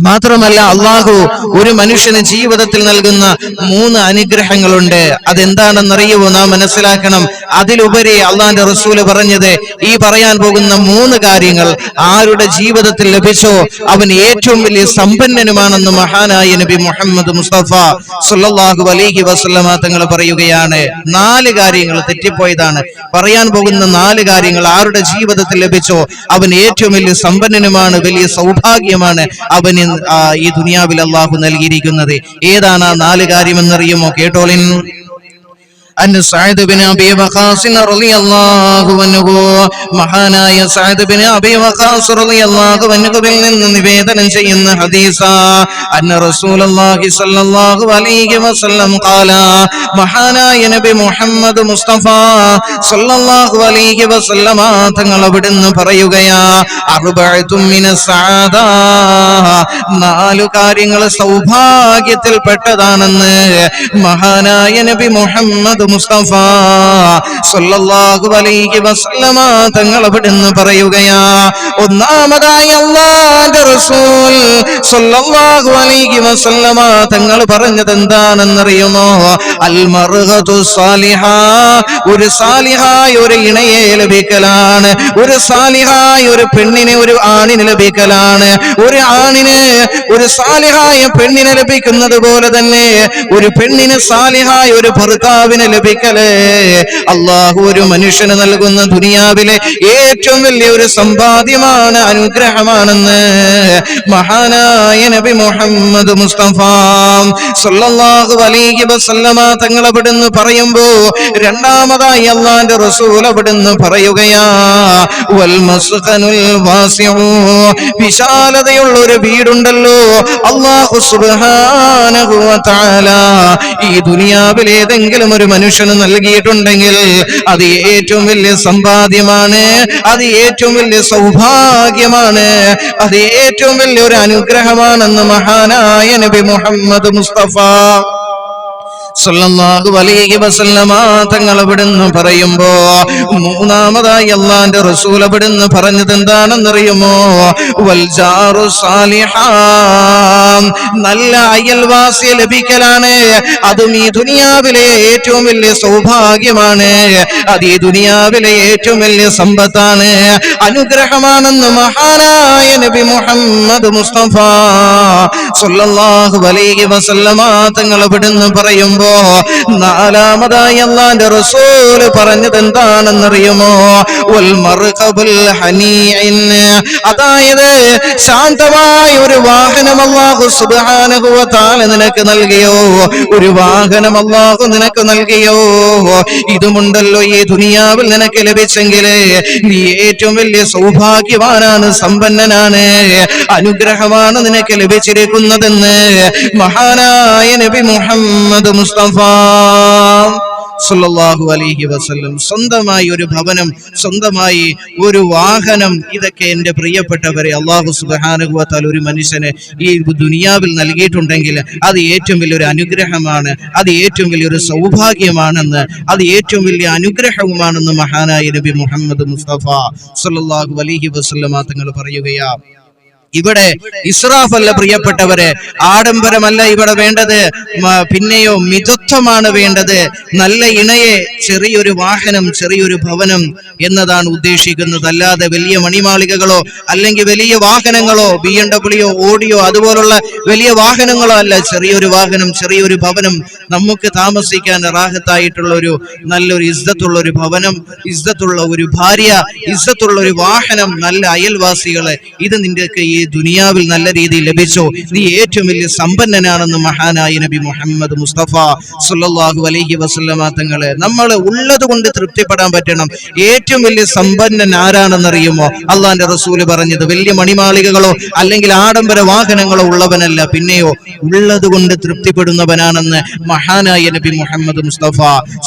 മാത്രമല്ല അള്ളാഹു ഒരു മനുഷ്യന് ജീവിതത്തിൽ നൽകുന്ന മൂന്ന് അനുഗ്രഹങ്ങളുണ്ട്. അതെന്താണെന്നറിയുമോ? നാം മനസ്സിലാക്കണം. അതിലുപരി അള്ളാന്റെ റസൂൽ പറഞ്ഞത് ഈ പറയാൻ പോകുന്ന മൂന്ന് കാര്യങ്ങൾ ആരുടെ ജീവിതത്തിൽ ലഭിച്ചോ അവൻ ഏറ്റവും വലിയ സമ്പന്നനുമാണെന്ന് മഹാനായ നബി മുഹമ്മദ് മുസ്തഫ സുല്ലാഹു അലൈഹി വസല്ലമ തങ്ങൾ പറയുകയാണ്. നാല് കാര്യങ്ങൾ തെറ്റിപ്പോയതാണ്. പറയാൻ പോകുന്ന നാല് കാര്യങ്ങൾ ആരുടെ ജീവിതത്തിൽ ലഭിച്ചോ അവൻ ഏറ്റവും വലിയ സമ്പന്നനുമാണ് വലിയ സൗഭാഗ്യമാണ് അവന് ഈ ദുനിയാവിൽ അള്ളാഹു നൽകിയിരിക്കുന്നത്. ഏതാണ് ആ നാല് കാര്യമെന്നറിയുമോ? കേട്ടോളിൻ. ബിൻ വഖാസ് റളിയല്ലാഹു അൻഹു മഹാനായ ബിൻ വഖാസ് റളിയല്ലാഹു അൻഹുവിൽ നിന്ന് നിവേദനം ചെയ്യുന്ന അന്ന റസൂലുള്ളാഹി സ്വല്ലല്ലാഹു അലൈഹി വസല്ലം മഹാനായ നബി മുഹമ്മദ് മുസ്തഫ സ്വല്ലല്ലാഹു അലൈഹി വസല്ലമ തങ്ങൾ അവിടുന്ന് പറയുകയാ മിന നാലു കാര്യങ്ങൾ സൗഭാഗ്യത്തിൽ പെട്ടതാണെന്ന് മഹാനായ നബി മുഹമ്മദ് മുസ്തഫ സല്ലല്ലാഹു അലൈഹി വസല്ലമ തങ്ങൾ അവിടുന്ന് പറയുകയാ ഒന്നാമതായി അല്ലാഹുവിന്റെ റസൂൽ സല്ലല്ലാഹു അലൈഹി വസല്ലമ തങ്ങൾ പറഞ്ഞത് എന്താണെന്നറിയുമോ? അൽ മർഹതു സാലിഹ ഒരു സാലിഹായ ഒരു ഇണയെ ലഭിക്കലാണ് ഒരു സാലിഹായ ഒരു പെണ്ണിനെ ഒരു ആണിന് ലഭിക്കലാണ് ഒരു ആണിന് ഒരു സാലിഹായ പെണ്ണിനെ ലഭിക്കുന്നത് പോലെ തന്നെ ഒരു പെണ്ണിന് സാലിഹായ ഒരു ഭർത്താവിനെ ലഭിക്കലേ അള്ളാഹു ഒരു മനുഷ്യന് നൽകുന്ന ദുനിയാവിലെ ഏറ്റവും വലിയ ഒരു സമ്പാദ്യമാണ് അനുഗ്രഹമാണെന്ന് മഹാനായ നബി മുഹമ്മദ് സല്ലല്ലാഹു അലൈഹി വസല്ലമ തങ്ങൾ അവിടുന്ന് പറയുമ്പോ രണ്ടാമതായി അള്ളാന്റെ റസൂൽ അവിടുന്ന് പറയുകയാ വൽ വാസിഉ. ഒരു വീടുണ്ടല്ലോ. അള്ളാഹു സുബ്ഹാനഹു ഈ ദുനിയാവിൽ ഏതെങ്കിലും ഒരു മനുഷ്യന് നൽകിയിട്ടുണ്ടെങ്കിൽ അത് ഏറ്റവും വലിയ സമ്പാദ്യമാണ് അത് ഏറ്റവും വലിയ സൗഭാഗ്യമാണ് അത് ഏറ്റവും വലിയ ഒരു അനുഗ്രഹമാണെന്ന് മഹാനായ നബി മുഹമ്മദ് മുസ്തഫ. സല്ലല്ലാഹു അലൈഹി വസല്ലമ തങ്ങൾ അവിടുന്ന് പറയുമ്പോ മൂന്നാമതായി അള്ളാന്റെ റസൂൽ അവിടുന്ന് പറഞ്ഞത് എന്താണെന്നറിയുമോ? വൽ ജാറു സാലിഹാ. നല്ല അയൽവാസി ലഭിക്കലാണ്. അതും ഈ ദുനിയാവിലെ ഏറ്റവും വലിയ സൗഭാഗ്യമാണ്. അത് ഈ ദുനിയാവിലെ ഏറ്റവും വലിയ സമ്പത്താണ്. അനുഗ്രഹമാണെന്ന് മഹാനായ നബി മുഹമ്മദ് മുസ്തഫ സല്ലല്ലാഹു അലൈഹി വസല്ലമ തങ്ങൾ അവിടുന്ന് പറയുമ്പോ നാലാമതായി അള്ളാന്റെ റസൂൽ പറഞ്ഞത് എന്താണെന്നറിയുമോ? അതായത് ശാന്തമായ ഒരു വാഹനം സുബ്ഹാനഹു വ നിനക്ക് നൽകിയോ? ഒരു വാഹനം അല്ലാഹു നിനക്ക് നൽകിയോ? ഇതുമുണ്ടല്ലോ ദുനിയാവിൽ നിനക്ക് ലഭിച്ചെങ്കിൽ നീ ഏറ്റവും വലിയ സൗഭാഗ്യവാനാണ് സമ്പന്നനാണ് അനുഗ്രഹമാണ് നിനക്ക് ലഭിച്ചിരിക്കുന്നതെന്ന് മഹാനായ നബി മുഹമ്മദ് മുസ്തഫ. സല്ലല്ലാഹു അലൈഹി വസല്ലം സ്വന്തമായി ഒരു ഭവനം സ്വന്തമായി ഒരു വാഹനം ഇതൊക്കെ എന്റെ പ്രിയപ്പെട്ടവരെ അള്ളാഹു തആല ഒരു മനുഷ്യന് ഈ ദുനിയാവിൽ നൽകിയിട്ടുണ്ടെങ്കിൽ അത് ഏറ്റവും വലിയൊരു അനുഗ്രഹമാണ് അത് ഏറ്റവും വലിയൊരു സൗഭാഗ്യമാണെന്ന് അത് ഏറ്റവും വലിയ അനുഗ്രഹവുമാണെന്ന് മഹാനായ നബി മുഹമ്മദ് മുസ്തഫ സല്ലല്ലാഹു അലൈഹി വസല്ലമ തങ്ങൾ പറയുകയാ. ഇവിടെ ഇസ്രാഫ് അല്ല പ്രിയപ്പെട്ടവരെ ആഡംബരമല്ല ഇവിടെ വേണ്ടത്. പിന്നെയോ മിതത്വമാണ് വേണ്ടത്. നല്ല ഇണയെ ചെറിയൊരു വാഹനം ചെറിയൊരു ഭവനം എന്നതാണ് ഉദ്ദേശിക്കുന്നത്. അല്ലാതെ വലിയ മണിമാളികകളോ അല്ലെങ്കിൽ വലിയ വാഹനങ്ങളോ ബി എം ഡബ്ല്യു ഓഡിയോ അതുപോലുള്ള വലിയ വാഹനങ്ങളോ അല്ല. ചെറിയൊരു വാഹനം ചെറിയൊരു ഭവനം നമുക്ക് താമസിക്കാൻ റാഹത്തായിട്ടുള്ള ഒരു നല്ലൊരു ഇസ്തത്തുള്ള ഒരു ഭവനം ഇസ്തത്തുള്ള ഒരു ഭാര്യ ഇസ്തത്തുള്ള ഒരു വാഹനം നല്ല അയൽവാസികളെ ഇത് നിന്റെ ഈ ദുനിയാവിൽ നല്ല രീതിയിൽ ലഭിച്ചോ? നീ ഏറ്റവും വലിയ സമ്പന്നനാണെന്ന് മഹാനായ നബി മുഹമ്മദ് മുസ്തഫ സുല്ലാഹു അലൈഹി വസല്ലമ തങ്ങളെ നമ്മൾ ഉള്ളത് കൊണ്ട് തൃപ്തിപ്പെടാൻ പറ്റണം. ഏറ്റവും വലിയ സമ്പന്നൻ ആരാണെന്നറിയുമോ? അള്ളാന്റെ റസൂൽ പറഞ്ഞത് വലിയ മണിമാളികകളോ അല്ലെങ്കിൽ ആഡംബര വാഹനങ്ങളോ ഉള്ളവനല്ല. പിന്നെയോ ഉള്ളത് കൊണ്ട് തൃപ്തിപ്പെടുന്നവനാണെന്ന് മഹാനായ നബി മുഹമ്മദ് മുസ്തഫ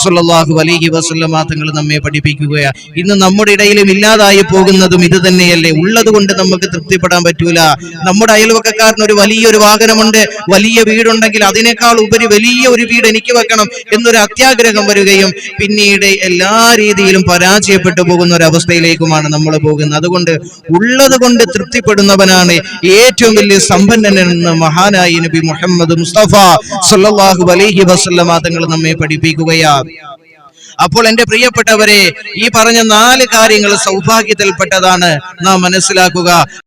സുല്ലാഹു അലൈഹി വസല്ലമ തങ്ങൾ നമ്മെ പഠിപ്പിക്കുകയാണ് ഇന്ന് നമ്മുടെ ഇടയിലും ഇല്ലാതായി പോകുന്നതും ഇത് തന്നെയല്ലേ. ഉള്ളത് കൊണ്ട് നമുക്ക് തൃപ്തിപ്പെടാൻ പറ്റൂല പറ്റൂല നമ്മുടെ അയൽവക്കക്കാരന് ഒരു വലിയൊരു വാഹനമുണ്ട് വലിയ വീടുണ്ടെങ്കിൽ അതിനേക്കാൾ ഉപരി വലിയ ഒരു വീട് എനിക്ക് വെക്കണം എന്നൊരു അത്യാഗ്രഹം വരികയും പിന്നീട് എല്ലാ രീതിയിലും പരാജയപ്പെട്ടു പോകുന്ന ഒരു അവസ്ഥയിലേക്കുമാണ് നമ്മൾ പോകുന്നത്. അതുകൊണ്ട് ഉള്ളത് കൊണ്ട് തൃപ്തിപ്പെടുന്നവനാണ് ഏറ്റവും വലിയ സമ്പന്നനെന്ന് മഹാനായ നബി മുഹമ്മദ് മുസ്തഫ സല്ലല്ലാഹു അലൈഹി വസല്ലമ. തങ്ങൾ നമ്മെ പഠിപ്പിക്കുകയാ. അപ്പോൾ എന്റെ പ്രിയപ്പെട്ടവരെ ഈ പറഞ്ഞ നാല് കാര്യങ്ങൾ സൗഭാഗ്യത്തിൽപ്പെട്ടതാണ്. നാം മനസ്സിലാക്കുക.